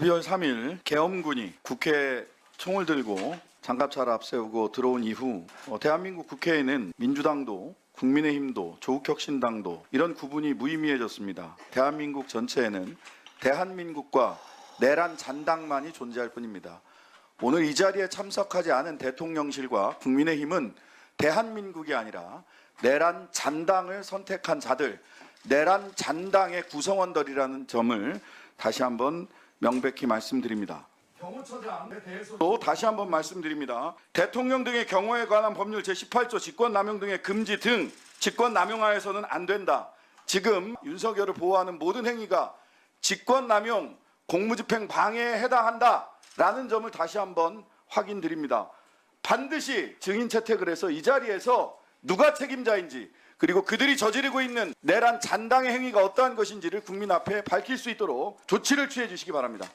12월 3일 계엄군이 국회 총을 들고 장갑차를 앞세우고 들어온 이후 어, 대한민국 국회에는 민주당도 국민의힘도 조국혁신당도 이런 구분이 무의미해졌습니다. 대한민국 전체에는 대한민국과 내란 잔당만이 존재할 뿐입니다. 오늘 이 자리에 참석하지 않은 대통령실과 국민의힘은 대한민국이 아니라 내란 잔당을 선택한 자들, 내란 잔당의 구성원들이라는 점을 다시 한번 명백히 말씀드립니다. 경호처장에 대해서도 다시 한번 말씀드립니다. 대통령 등의 경호에 관한 법률 제18조 직권남용 등의 금지 등 직권남용하여서는 안 된다. 지금 윤석열을 보호하는 모든 행위가 직권남용, 공무집행 방해에 해당한다라는 점을 다시 한번 확인드립니다. 반드시 증인 채택을 해서 이 자리에서 누가 책임자인지 그리고 그들이 저지르고 있는 내란 잔당의 행위가 어떠한 것인지를 국민 앞에 밝힐 수 있도록 조치를 취해 주시기 바랍니다.